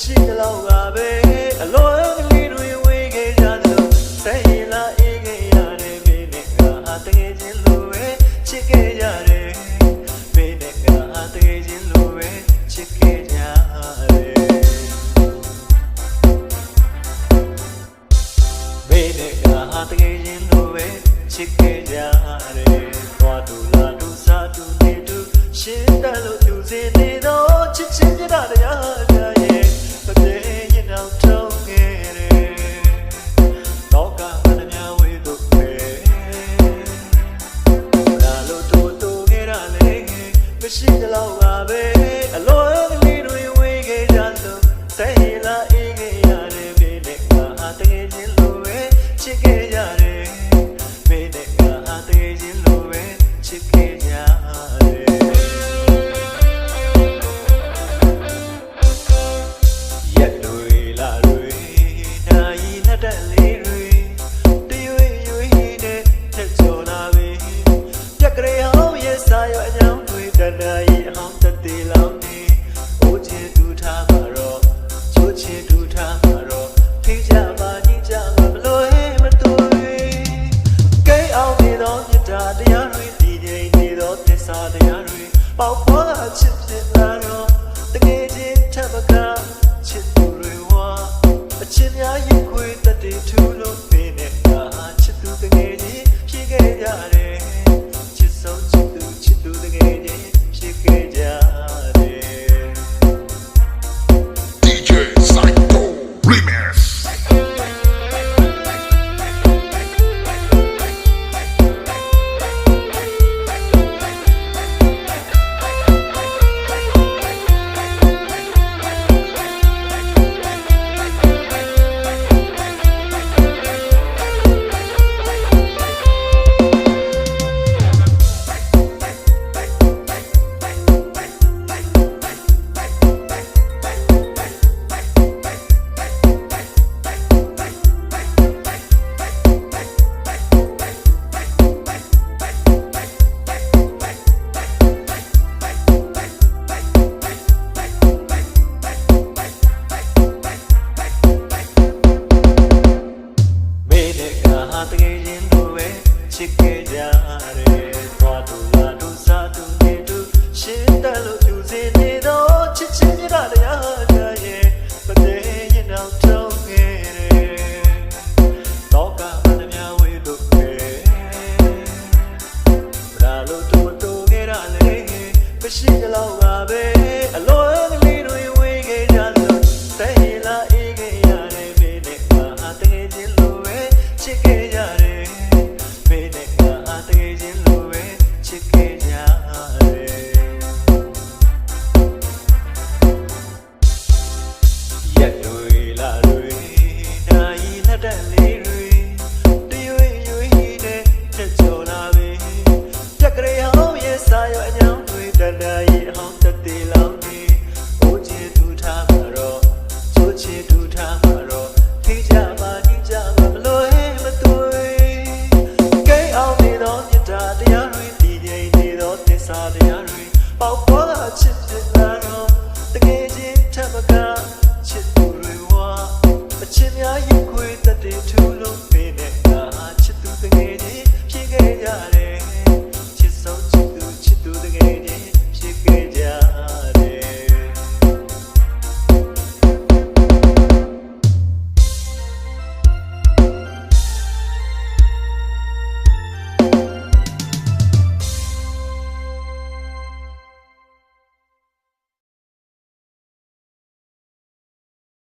မရှိတော့ပါပဲအလွန်ကလေးတွေဝေးခဲ့ကြတယ်ဆက်ရင်လာအေးခဲ့ရတယ်ဘေးနဲ့ကဟာတကယ်ချင်းလိုပဲချစ်ခဲ့ကြတယ်ဘေးနဲ့ကဟာတကယ်ချင်းလိုပဲချစ်ခဲ့ကြတယ်ဘေးနဲ့ကဟာတကယ်ချင်းလိုပဲချစ်ခဲ့ကြတယ်သွားတူလာတူစားတူနေတူရှင်းတယ်လို့သူစင်နေတော့ချစ်ချင်းကြတာ လို့ ပေါက်ဖွားချစ်ဖြစ်လာတော့တကယ်ချင်းထပ်မကချစ်သူတွေဝါအချစ်များရင်ခွေတက်တည်ထူလို့နေနဲ့ငါချစ်သူတကယ်ချင်းဖြစ်ခဲ့ကြတယ် ချစ်ခဲ့ကြတယ်သွားတို့လာတို့စားတို့နေတို့ရှင်းတယ်လို့သူစင်နေတော့ချစ်ချင်းမြတ်တရားကြရဲ့မတဲ့ရင်တော့တောင်းခဲ့တယ်တော့ကမနှမြဝေတို့ပဲဘာလို့တို့တို့ခဲ့ရလဲမရှိကြလောက်ပါပဲအလွန်ကလေးတွေဝေးခဲ့ကြလို့တဲ့ ပေါက်ပွားချစ်ဖြစ်လာတော့တကယ်ချင်းထပ်မကချစ်သူတွေဝါအချစ်များရင်ခွေတတ်တယ်ထူလို့ပြနေကချစ်သူတကယ်ချင်းဖြစ်ခဲ့ရတယ်